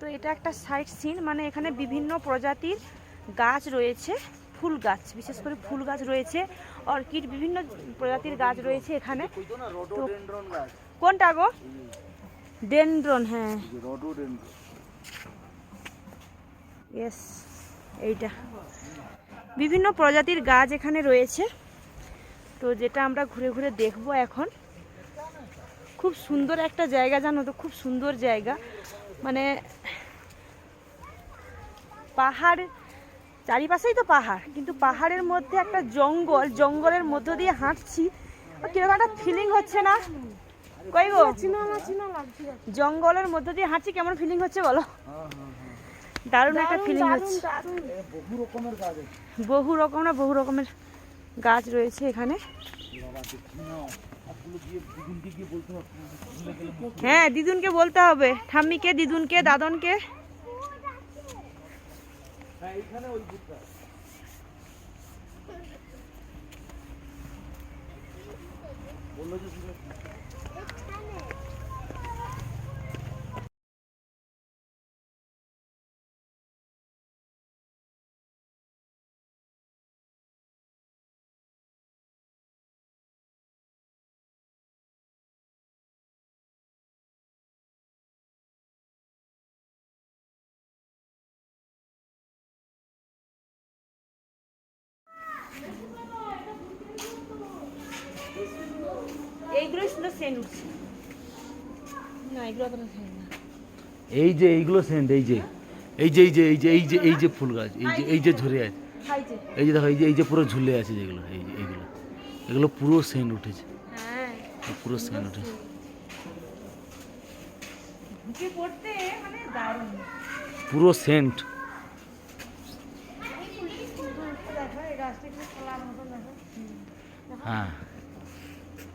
তো এটা একটা সাইট সিন মানে এখানে বিভিন্ন প্রজাতির গাছ রয়েছে, ফুল গাছ, বিশেষ করে ফুল গাছ রয়েছে, অর্কিড, বিভিন্ন প্রজাতির গাছ রয়েছে এখানে। কোনটা গো? ডেনড্রন হ্যাঁ। ইয়েস এইটা। বিভিন্ন প্রজাতির গাছ এখানে রয়েছে। তো যেটা আমরা ঘুরে ঘুরে দেখব এখন। খুব সুন্দর একটা জায়গা জানো তো, খুব সুন্দর জায়গা। মানে পাহাড় চারিপাশেই তো পাহাড় কিন্তু পাহাড়ের মধ্যে একটা জঙ্গল জঙ্গলের মধ্য দিয়ে হাঁটছি। কীরকম একটা ফিলিং হচ্ছে না? কই গো? জঙ্গলের মধ্য দিয়ে হাঁটছি কেমন ফিলিং হচ্ছে বলো? দারুণ একটা ফিলিং হচ্ছে। বহু রকমের গাছ বহু রকম না বহু রকমের গাছ রয়েছে এখানে। হ্যাঁ দিদুনকে বলতে হবে। ঠাম্মিকে দিদুনকে দাদনকে। হ্যাঁ এইখানে ওই বুকটা বলল যে তুমি- সুন্দর সেন্ট উঠছে। না এগুলো অতটা সেন্ট না। এই যে এইগুলো সেন্ট এই যে এই যে এই যে এই যে এই যে এই যে ফুল গাছ এই যে এই যে ঝরে আছে। এই যে দেখো এই যে এই যে পুরো ঝুলে আছে যেগুলো এই যে এইগুলো। এগুলো পুরো সেন্ট উঠেছে। হ্যাঁ। পুরো সেন্ট উঠেছে। মানে পুরো সেন্ট হ্যাঁ।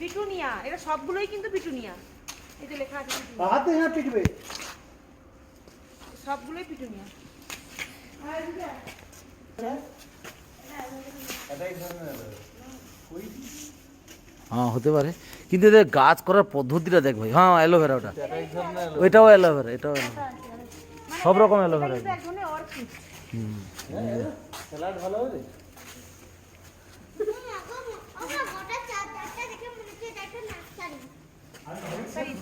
পিটুনিয়া এটা সবগুলোই কিন্তু পিটুনিয়া। এই যে লেখা আছে পিটুনিয়া। হাতে হ্যাঁ পিটবে। সবগুলোই পিটুনিয়া। হ্যাঁ হতে পারে। কিন্তু এদের গাছ করার পদ্ধতিটা দেখ ভাই। হ্যাঁ অ্যালোভেরা ওটা। ওইটাও অ্যালোভেরা এটাও অ্যালোভেরা। সব রকম অ্যালোভেরা। এক